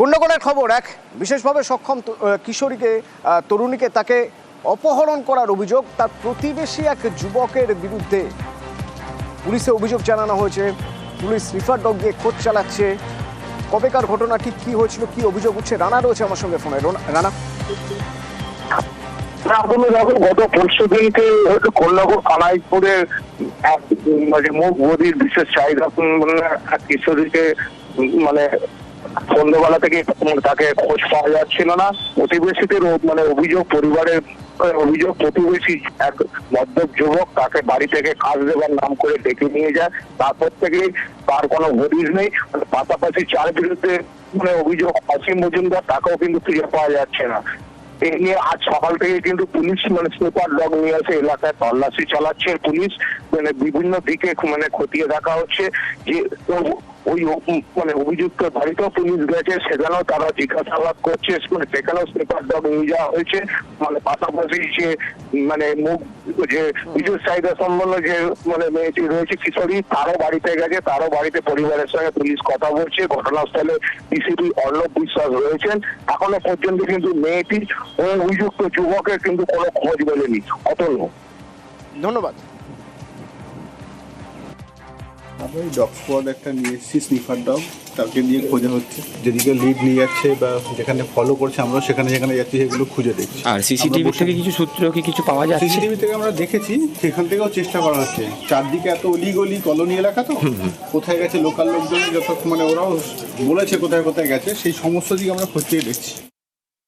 কুণ্ডগড়ের খবর, এক বিশেষভাবে সক্ষম কিশোরীকে তরুণীকে তাকে অপহরণ করার অভিযোগ তার প্রতিবেশী এক যুবকের বিরুদ্ধে। পুলিশে অভিযোগ জানানো হয়েছে, পুলিশ রিফার ডগ দিয়ে খোঁজ চালাচ্ছে। কবেকার ঘটনা, ঠিক কি হয়েছিল, কি অভিযোগ উঠছে, রানা রয়েছে আমার সঙ্গে ফোনে। রানা গত পরশু দিনকে কল্যাণপুর এক মানে মুখ বদির বিশেষ চাহিদা কিশোরীকে মানে সন্ধ্যেবেলা থেকে মানে তাকে খোঁজ পাওয়া যাচ্ছিল না। প্রতিবেশীদের মানে অভিযোগ পরিবারের অভিযোগ প্রতিবেশী এক মদ্যপ যুবক তাকে বাড়ি থেকে কাজ দেওয়ার নাম করে ডেকে নিয়ে যায়। তারপর থেকে তার কোনো হদিস নেই। মানে পাশাপাশি চার বিরুদ্ধে মানে অভিযোগ অসীম মজুমদার, তাকেও কিন্তু খুঁজে পাওয়া যাচ্ছে না। এই নিয়ে আজ সকাল থেকে কিন্তু পুলিশ মানে সুপার ডগ নিয়ে এসে এলাকায় তল্লাশি চালাচ্ছে। পুলিশ মানে বিভিন্ন দিকে মানে খতিয়ে দেখা হচ্ছে যে ওই মানে অভিযুক্ত বাড়িতেও পুলিশ গেছে, সেখানেও তারা জিজ্ঞাসাবাদ করছে মানে সেখানেও সুপার ডগ নিয়ে যাওয়া হয়েছে। মানে পাশাপাশি যে মানে মুখ, যে বিদ্যুৎ চাহিদা সম্পন্ন যে মানে মেয়েটি রয়েছে, কিশোরী, তারও বাড়িতে গেছে, তারও বাড়িতে পরিবারের সঙ্গে পুলিশ কথা বলছে, ঘটনাস্থলে ডিসিপি অর্ণব বিশ্বাস রয়েছেন। এখনও পর্যন্ত কিন্তু মেয়েটি ও অভিযুক্ত যুবকের কিন্তু কোনো খোঁজ মেলেনি। অতল ধন্যবাদ। ওই ডগ স্কোয়াড একটা নিয়ে এসেছি স্নিফার ডগ তাকে নিয়ে খোঁজা হচ্ছে। যেদিকে লিড নিয়ে যাচ্ছে বা যেখানে ফলো করছে আমরা সেখানে যেখানে যাচ্ছি সেগুলো খুঁজে দেখছি। আর সিসিটিভি থেকে কিছু সূত্র কি কিছু পাওয়া যাচ্ছে? সিসিটিভি থেকে আমরা দেখেছি সেখান থেকেও চেষ্টা করা হচ্ছে। চারদিকে এত অলিগলি কলোনি এলাকা তো? কোথায় গেছে লোকাল লোকজন যত মানে ওরাও বলেছে কোথায় কোথায় গেছে সেই সমস্ত দিকে আমরা খতিয়ে দেখছি।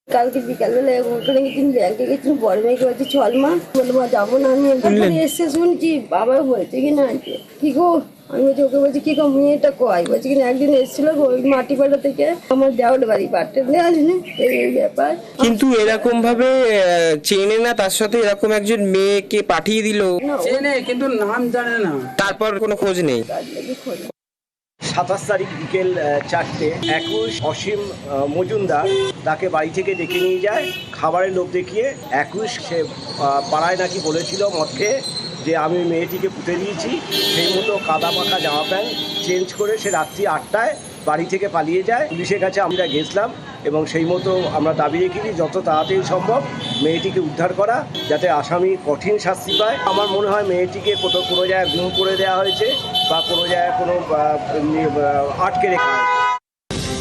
কালকে বিকালবেলা ওখানে গেছিলাম ব্যাংকে গেছিলাম বড় মেয়েকে বলছি চল মা বলে মা যাব না আমি এসে শুনছি বাবা বলছে কি না কি গো? আমি বলছি ওকে বলছি কি গো মেয়েটা কয়? বলছি কি না একদিন এসেছিল ওই মাটিপাড়া থেকে আমার দেওয়ার বাড়ি পাট্টা দিয়ে আসেনি? এই এই ব্যাপার। কিন্তু এরকম ভাবে আহ, চেনে না তার সাথে এরকম একজন মেয়েকে পাঠিয়ে দিল? চেনে কিন্তু নাম জানে না। তারপর কোনো খোঁজ নেই? সাতাশ তারিখ বিকেল চারটে একুশ অসীম মজুমদার তাকে বাড়ি থেকে ডেকে নিয়ে যায় খাবারের লোভ দেখিয়ে একুশ সে পাড়ায় নাকি বলেছিল মদ খেয়ে যে আমি মেয়েটিকে পুঁতে দিয়েছি, সেই মতো কাদা মাখা জামা প্যান্ট চেঞ্জ করে সে রাত্রি আটটায় বাড়ি থেকে পালিয়ে যায়। পুলিশের কাছে আমরা গেছিলাম এবং সেই মতো আমরা দাবি রেখেছি যত তাড়াতাড়ি সম্ভব মেয়েটিকে উদ্ধার করা যাতে আসামি কঠিন শাস্তি পায়। আমার মনে হয় মেয়েটিকে কোথাও কোনো জায়গায় গুম করে দেওয়া হয়েছে বা কোনো জায়গায় কোনো আটকে রেখা হয়েছে।